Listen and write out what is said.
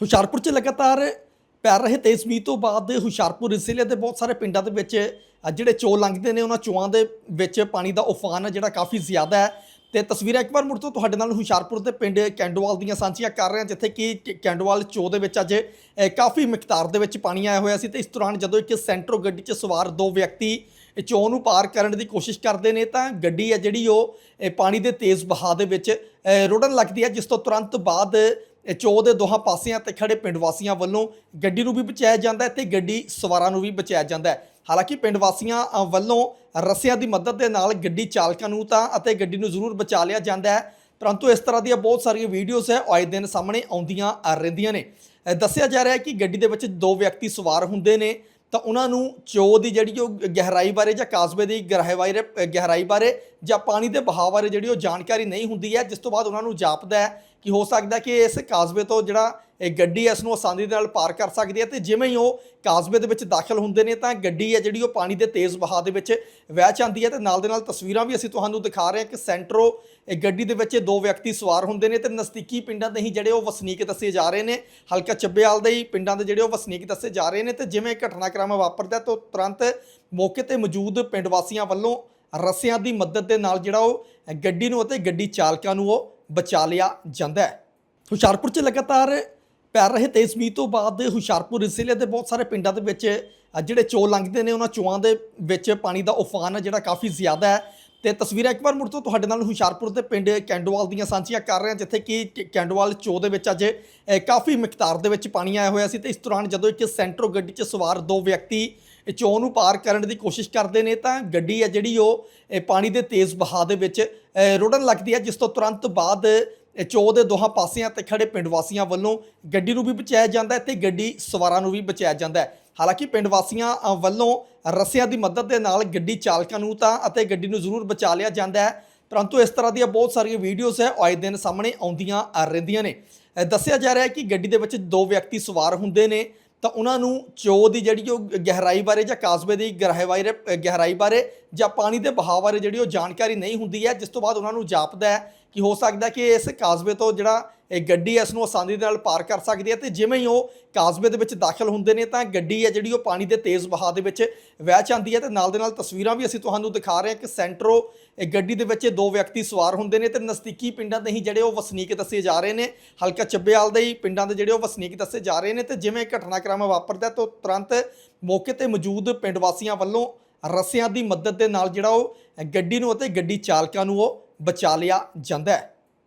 ਹੁਸ਼ਿਆਰਪੁਰ 'ਚ ਲਗਾਤਾਰ ਪੈ ਰਹੇ ਤੇਜ਼ ਮੀਂਹ ਤੋਂ ਬਾਅਦ ਹੁਸ਼ਿਆਰਪੁਰ ਜ਼ਿਲ੍ਹੇ ਦੇ ਬਹੁਤ ਸਾਰੇ ਪਿੰਡਾਂ ਦੇ ਵਿੱਚ ਜਿਹੜੇ ਚੋ ਲੰਘਦੇ ਨੇ, ਉਹਨਾਂ ਚੋਆਂ ਦੇ ਵਿੱਚ ਪਾਣੀ ਦਾ ਉਫਾਨ ਹੈ, ਜਿਹੜਾ ਕਾਫੀ ਜ਼ਿਆਦਾ ਹੈ। ਤੇ ਤਸਵੀਰਾਂ ਇੱਕ ਵਾਰ ਮੁੜ ਤੋਂ ਤੁਹਾਡੇ ਨਾਲ ਹੁਸ਼ਿਆਰਪੁਰ ਦੇ ਪਿੰਡ ਕੈਂਡੋਵਾਲ ਦੀਆਂ ਸਾਂਝੀਆਂ ਕਰ ਰਹੇ ਹਾਂ, ਜਿੱਥੇ ਕਿ ਕੈਂਡੋਵਾਲ ਚੋ ਦੇ ਵਿੱਚ ਅੱਜ ਕਾਫੀ ਮਿਕਦਾਰ ਦੇ ਵਿੱਚ ਪਾਣੀ ਆਇਆ ਹੋਇਆ ਸੀ। ਤੇ ਇਸ ਦੌਰਾਨ ਜਦੋਂ ਇੱਕ ਸੈਂਟਰੋ ਗੱਡੀ 'ਚ ਸਵਾਰ ਦੋ ਵਿਅਕਤੀ ਚੋ ਨੂੰ ਪਾਰ ਕਰਨ ਦੀ ਕੋਸ਼ਿਸ਼ ਕਰਦੇ ਨੇ, ਤਾਂ ਗੱਡੀ ਹੈ ਜਿਹੜੀ ਉਹ ਪਾਣੀ ਦੇ ਤੇਜ਼ ਵਹਾਅ ਦੇ ਵਿੱਚ ਰੁੜਨ ਲੱਗਦੀ ਹੈ, ਜਿਸ ਤੋਂ ਤੁਰੰਤ ਬਾਅਦ ਚੋ ਦੇ ਦੋਹਾਂ ਪਾਸਿਆਂ ਤੇ ਖੜੇ ਪਿੰਡ ਵਾਸੀਆਂ ਵੱਲੋਂ ਗੱਡੀ ਨੂੰ ਵੀ ਬਚਾਇਆ ਜਾਂਦਾ ਹੈ ਤੇ ਗੱਡੀ ਸਵਾਰਾਂ ਨੂੰ ਵੀ ਬਚਾਇਆ ਜਾਂਦਾ ਹੈ। ਹਾਲਾਂਕਿ ਪਿੰਡ ਵਾਸੀਆਂ ਵੱਲੋਂ ਰੱਸਿਆਂ ਦੀ ਮਦਦ ਦੇ ਨਾਲ ਗੱਡੀ ਚਾਲਕਾਂ ਨੂੰ ਤਾਂ ਅਤੇ ਗੱਡੀ ਨੂੰ ਜ਼ਰੂਰ ਬਚਾ ਲਿਆ ਜਾਂਦਾ ਹੈ। ਪਰੰਤੂ ਇਸ ਤਰ੍ਹਾਂ ਦੀਆਂ ਬਹੁਤ ਸਾਰੀਆਂ ਵੀਡੀਓਜ਼ ਹੈ ਆਏ ਦਿਨ ਸਾਹਮਣੇ ਆਉਂਦੀਆਂ ਰਹਿੰਦੀਆਂ ਨੇ। ਦੱਸਿਆ ਜਾ ਰਿਹਾ ਹੈ ਕਿ ਗੱਡੀ ਦੇ ਵਿੱਚ ਦੋ ਵਿਅਕਤੀ ਸਵਾਰ ਹੁੰਦੇ ਨੇ, ਤਾਂ ਉਹਨਾਂ ਨੂੰ ਚੋ ਦੀ ਜਿਹੜੀ ਉਹ ਗਹਿਰਾਈ ਬਾਰੇ ਜਾਂ ਕਾਸਬੇ ਦੀ ਗਹਿਰਾਈ ਬਾਰੇ ਗਹਿਰਾਈ ਬਾਰੇ ਜਾਂ ਪਾਣੀ ਦੇ ਬਹਾਅ ਬਾਰੇ ਜਿਹੜੀ ਉਹ ਜਾਣਕਾਰੀ ਨਹੀਂ ਹੁੰਦੀ ਹੈ, ਜਿਸ ਤੋਂ ਬਾਅਦ ਉਹਨਾਂ ਨੂੰ ਜਾਪਦਾ ਹੈ ਕਿ ਹੋ ਸਕਦਾ ਕਿ ਇਸ ਕਾਜ਼ਬੇ ਤੋਂ ਜਿਹੜਾ ਇਹ ਗੱਡੀ ਹੈ ਇਸ ਨੂੰ ਆਸਾਨੀ ਦੇ ਨਾਲ ਪਾਰ ਕਰ ਸਕਦੀ ਹੈ ਤੇ ਜਿਵੇਂ ਹੀ ਉਹ ਕਾਜ਼ਬੇ ਦੇ ਵਿੱਚ ਦਾਖਲ ਹੁੰਦੇ ਨੇ ਤਾਂ ਗੱਡੀ ਹੈ ਜਿਹੜੀ ਉਹ ਪਾਣੀ ਦੇ ਤੇਜ਼ ਵਹਾਅ ਦੇ ਵਿੱਚ ਵਹਿ ਜਾਂਦੀ ਹੈ ਤੇ ਨਾਲ ਦੇ ਨਾਲ ਤਸਵੀਰਾਂ ਵੀ ਅਸੀਂ ਤੁਹਾਨੂੰ ਦਿਖਾ ਰਹੇ ਹਾਂ ਕਿ ਸੈਂਟਰੋ ਇਹ ਗੱਡੀ ਦੇ ਵਿੱਚ ਇਹ ਦੋ ਵਿਅਕਤੀ ਸਵਾਰ ਹੁੰਦੇ ਨੇ ਤੇ ਨਜ਼ਦੀਕੀ ਪਿੰਡਾਂ ਦੇ ਹੀ ਜਿਹੜੇ ਉਹ ਵਸਨੀਕ ਦੱਸੇ ਜਾ ਰਹੇ ਨੇ। ਹਲਕਾ ਚੱਬੇਵਾਲ ਦੇ ਹੀ ਪਿੰਡਾਂ ਦੇ ਜਿਹੜੇ ਉਹ ਵਸਨੀਕ ਦੱਸੇ ਜਾ ਰਹੇ ਨੇ ਤੇ ਜਿਵੇਂ ਘਟਨਾਕ੍ਰਮ ਵਾਪਰਦਾ ਤਾਂ ਤੁਰੰਤ ਮੌਕੇ ਤੇ ਮੌਜੂਦ ਪਿੰਡ ਵਾਸੀਆਂ ਵੱਲੋਂ ਰੱਸਿਆਂ ਦੀ ਮਦਦ ਦੇ ਨਾਲ ਜਿਹੜਾ ਉਹ ਗੱਡੀ ਨੂੰ ਅਤੇ ਗੱਡੀ ਚਾਲਕਾਂ ਨੂੰ ਉਹ ਬਚਾ ਲਿਆ ਜਾਂਦਾ ਹੈ। ਹੁਸ਼ਿਆਰਪੁਰ 'ਚ ਲਗਾਤਾਰ ਪੈ ਰਹੇ ਤੇਜ਼ ਮੀਂਹ ਤੋਂ ਬਾਅਦ ਹੁਸ਼ਿਆਰਪੁਰ ਜ਼ਿਲ੍ਹੇ ਦੇ ਬਹੁਤ ਸਾਰੇ ਪਿੰਡਾਂ ਦੇ ਵਿੱਚ ਜਿਹੜੇ ਚੋ ਲੰਘਦੇ ਨੇ, ਉਹਨਾਂ ਚੋਆਂ ਦੇ ਵਿੱਚ ਪਾਣੀ ਦਾ ਉਫਾਨ ਹੈ ਜਿਹੜਾ ਕਾਫੀ ਜ਼ਿਆਦਾ ਹੈ। ਤੇ ਤਸਵੀਰਾਂ ਇੱਕ ਵਾਰ ਮੁੜ ਤੋਂ ਤੁਹਾਡੇ ਨਾਲ ਹੁਸ਼ਿਆਰਪੁਰ ਦੇ ਪਿੰਡ ਕੈਂਡੋਵਾਲ ਦੀਆਂ ਸਾਂਝੀਆਂ ਕਰ ਰਹੇ ਹਾਂ, ਜਿੱਥੇ ਕਿ ਕ- ਕੈਂਡੋਵਾਲ ਚੋ ਦੇ ਵਿੱਚ ਅੱਜ ਕਾਫੀ ਮਿਕਦਾਰ ਦੇ ਵਿੱਚ ਪਾਣੀ ਆਇਆ ਹੋਇਆ ਸੀ ਤੇ ਇਸ ਦੌਰਾਨ ਜਦੋਂ ਇੱਕ ਸੈਂਟਰੋ ਗੱਡੀ 'ਚ ਸਵਾਰ ਦੋ ਵਿਅਕਤੀ ਚੋਅ ਨੂੰ ਪਾਰ ਕਰਨ ਦੀ ਕੋਸ਼ਿਸ਼ ਕਰਦੇ ਨੇ, ਤਾਂ ਗੱਡੀ ਹੈ ਜਿਹੜੀ ਉਹ ਪਾਣੀ ਦੇ ਤੇਜ਼ ਵਹਾਅ ਦੇ ਵਿੱਚ ਰੁੜਨ ਲੱਗਦੀ ਹੈ, ਜਿਸ ਤੋਂ ਤੁਰੰਤ ਬਾਅਦ ਚੋ ਦੇ ਦੋਹਾਂ ਪਾਸਿਆਂ ਤੇ ਖੜੇ ਪਿੰਡ ਵਾਸੀਆਂ ਵੱਲੋਂ ਗੱਡੀ ਨੂੰ ਵੀ ਬਚਾਇਆ ਜਾਂਦਾ ਹੈ ਤੇ ਗੱਡੀ ਸਵਾਰਾਂ ਨੂੰ ਵੀ ਬਚਾਇਆ ਜਾਂਦਾ ਹੈ। ਹਾਲਾਂਕਿ ਪਿੰਡ ਵਾਸੀਆਂ ਵੱਲੋਂ ਰੱਸਿਆਂ ਦੀ ਮਦਦ ਦੇ ਨਾਲ ਗੱਡੀ ਚਾਲਕਾਂ ਨੂੰ ਤਾਂ ਅਤੇ ਗੱਡੀ ਨੂੰ ਜ਼ਰੂਰ ਬਚਾ ਲਿਆ ਜਾਂਦਾ ਹੈ। ਪਰੰਤੂ ਇਸ ਤਰ੍ਹਾਂ ਦੀਆਂ ਬਹੁਤ ਸਾਰੀਆਂ ਵੀਡੀਓਜ਼ ਹੈ ਆਏ ਦਿਨ ਸਾਹਮਣੇ ਆਉਂਦੀਆਂ ਰਹਿੰਦੀਆਂ ਨੇ। ਦੱਸਿਆ ਜਾ ਰਿਹਾ ਹੈ ਕਿ ਗੱਡੀ ਦੇ ਵਿੱਚ ਦੋ ਵਿਅਕਤੀ ਸਵਾਰ ਹੁੰਦੇ ਨੇ, ਤਾਂ ਉਹਨਾਂ ਨੂੰ ਚੋ ਦੀ ਜਿਹੜੀ ਉਹ ਗਹਿਰਾਈ ਬਾਰੇ ਜਾਂ ਕਾਸਬੇ ਦੀ ਗਹਿਰਾਈ ਬਾਰੇ ਗਹਿਰਾਈ ਬਾਰੇ ਜਾਂ ਪਾਣੀ ਦੇ ਬਹਾਅ ਬਾਰੇ ਜਿਹੜੀ ਉਹ ਜਾਣਕਾਰੀ ਨਹੀਂ ਹੁੰਦੀ ਹੈ, ਜਿਸ ਤੋਂ ਬਾਅਦ ਉਹਨਾਂ ਨੂੰ ਜਾਪਦਾ ਹੈ ਕਿ ਹੋ ਸਕਦਾ ਕਿ ਇਸ ਕਾਜ਼ਬੇ ਤੋਂ ਜਿਹੜਾ ਇਹ ਗੱਡੀ ਹੈ ਇਸ ਨੂੰ ਆਸਾਨੀ ਦੇ ਨਾਲ ਪਾਰ ਕਰ ਸਕਦੀ ਹੈ ਤੇ ਜਿਵੇਂ ਹੀ ਉਹ ਕਾਜ਼ਬੇ ਦੇ ਵਿੱਚ ਦਾਖਲ ਹੁੰਦੇ ਨੇ ਤਾਂ ਗੱਡੀ ਹੈ ਜਿਹੜੀ ਉਹ ਪਾਣੀ ਦੇ ਤੇਜ਼ ਵਹਾਅ ਦੇ ਵਿੱਚ ਵਹਿ ਜਾਂਦੀ ਹੈ ਤੇ ਨਾਲ ਦੇ ਨਾਲ ਤਸਵੀਰਾਂ ਵੀ ਅਸੀਂ ਤੁਹਾਨੂੰ ਦਿਖਾ ਰਹੇ ਹਾਂ ਕਿ ਸੈਂਟਰੋ ਇਹ ਗੱਡੀ ਦੇ ਵਿੱਚ ਇਹ ਦੋ ਵਿਅਕਤੀ ਸਵਾਰ ਹੁੰਦੇ ਨੇ ਤੇ ਨਜ਼ਦੀਕੀ ਪਿੰਡਾਂ ਦੇ ਹੀ ਜਿਹੜੇ ਉਹ ਵਸਨੀਕ ਦੱਸੇ ਜਾ ਰਹੇ ਨੇ, ਹਲਕਾ ਚੱਬੇਵਾਲ ਦੇ ਹੀ ਪਿੰਡਾਂ ਦੇ ਜਿਹੜੇ ਉਹ ਵਸਨੀਕ ਦੱਸੇ ਜਾ ਰਹੇ ਨੇ ਤੇ ਜਿਵੇਂ ਘਟਨਾਕ੍ਰਮ ਵਾਪਰਦਾ ਤਾਂ ਤੁਰੰਤ ਮੌਕੇ ਤੇ ਮੌਜੂਦ ਪਿੰਡ ਵਾਸੀਆਂ ਵੱਲੋਂ ਰੱਸਿਆਂ ਦੀ ਮਦਦ ਦੇ ਨਾਲ ਜਿਹੜਾ ਉਹ ਗੱਡੀ ਨੂੰ ਅਤੇ ਗੱਡੀ ਚਾਲਕਾਂ ਨੂੰ ਉਹ ਬਚਾ ਲਿਆ ਜਾਂਦਾ ਹੈ।